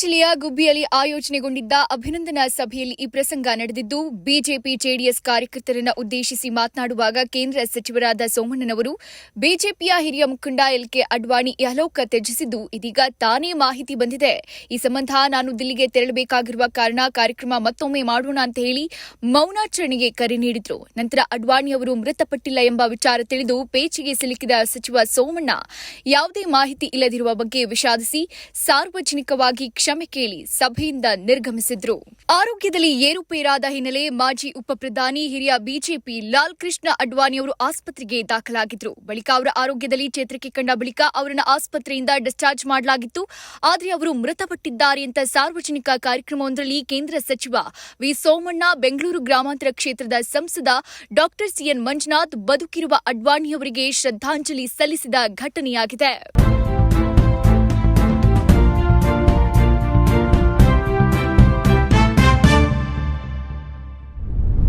ಜಿಲ್ಲೆಯ ಗುಬ್ಬಿಯಲ್ಲಿ ಆಯೋಜನೆಗೊಂಡಿದ್ದ ಅಭಿನಂದನಾ ಸಭೆಯಲ್ಲಿ ಈ ಪ್ರಸಂಗ ನಡೆದಿದ್ದು, ಬಿಜೆಪಿ ಜೆಡಿಎಸ್ ಕಾರ್ಯಕರ್ತರನ್ನ ಉದ್ದೇಶಿಸಿ ಮಾತನಾಡುವಾಗ ಕೇಂದ್ರ ಸಚಿವರಾದ ಸೋಮಣ್ಣನವರು, ಬಿಜೆಪಿಯ ಹಿರಿಯ ಮುಖಂಡ ಎಲ್ ಕೆ ಅಡ್ವಾಣಿ ಯಲೋಕ ತ್ಯಜಿಸಿದ್ದು, ಇದೀಗ ತಾನೇ ಮಾಹಿತಿ ಬಂದಿದೆ. ಈ ಸಂಬಂಧ ನಾನು ದಿಲ್ಲಿಗೆ ತೆರಳಬೇಕಾಗಿರುವ ಕಾರಣ ಕಾರ್ಯಕ್ರಮ ಮತ್ತೊಮ್ಮೆ ಮಾಡೋಣ ಅಂತ ಹೇಳಿ ಮೌನಾಚರಣೆಗೆ ಕರೆ ನೀಡಿದ್ರು. ನಂತರ ಅಡ್ವಾಣಿ ಅವರು ಮೃತಪಟ್ಟಿಲ್ಲ ಎಂಬ ವಿಚಾರ ತಿಳಿದು ಪೇಚಿಗೆ ಸಿಲುಕಿದ ಸಚಿವ ಸೋಮಣ್ಣ ಯಾವುದೇ ಮಾಹಿತಿ ಇಲ್ಲದಿರುವ ಬಗ್ಗೆ ವಿಷಾದಿಸಿ, ಸಾರ್ವಜನಿಕವಾಗಿ ಕ್ಷಮೆ ಕೇಳಿ ಸಭೆಯಿಂದ ನಿರ್ಗಮಿಸಿದ್ರು. ಆರೋಗ್ಯದಲ್ಲಿ ಏರುಪೇರಾದ ಹಿನ್ನೆಲೆ ಮಾಜಿ ಉಪ ಪ್ರಧಾನಿ ಹಿರಿಯ ಬಿಜೆಪಿ ಲಾಲ್ ಕೃಷ್ಣ ಅಡ್ವಾಣಿ ಅವರು ಆಸ್ಪತ್ರೆಗೆ ದಾಖಲಾಗಿದ್ರು. ಬಳಿಕ ಅವರ ಆರೋಗ್ಯದಲ್ಲಿ ಚೇತರಿಕೆ ಕಂಡ ಬಳಿಕ ಅವರನ್ನು ಆಸ್ಪತ್ರೆಯಿಂದ ಡಿಸ್ಚಾರ್ಜ್ ಮಾಡಲಾಗಿತ್ತು. ಆದರೆ ಅವರು ಮೃತಪಟ್ಟಿದ್ದಾರೆ ಅಂತ ಸಾರ್ವಜನಿಕ ಕಾರ್ಯಕ್ರಮವೊಂದರಲ್ಲಿ ಕೇಂದ್ರ ಸಚಿವ ವಿ ಸೋಮಣ್ಣ, ಬೆಂಗಳೂರು ಗ್ರಾಮಾಂತರ ಕ್ಷೇತ್ರದ ಸಂಸದ ಡಾಕ್ಟರ್ ಸಿಎನ್ ಮಂಜುನಾಥ್ ಬದುಕಿರುವ ಅಡ್ವಾಣಿಯವರಿಗೆ ಶ್ರದ್ಧಾಂಜಲಿ ಸಲ್ಲಿಸಿದ ಘಟನೆಯಾಗಿದೆ.